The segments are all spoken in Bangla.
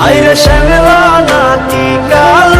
হাইরে শ্যামলা নাতি কালো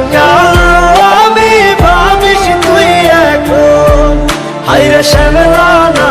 হাইরে শ্যামলা নাকি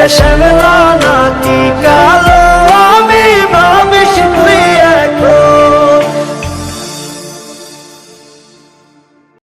Yaşamın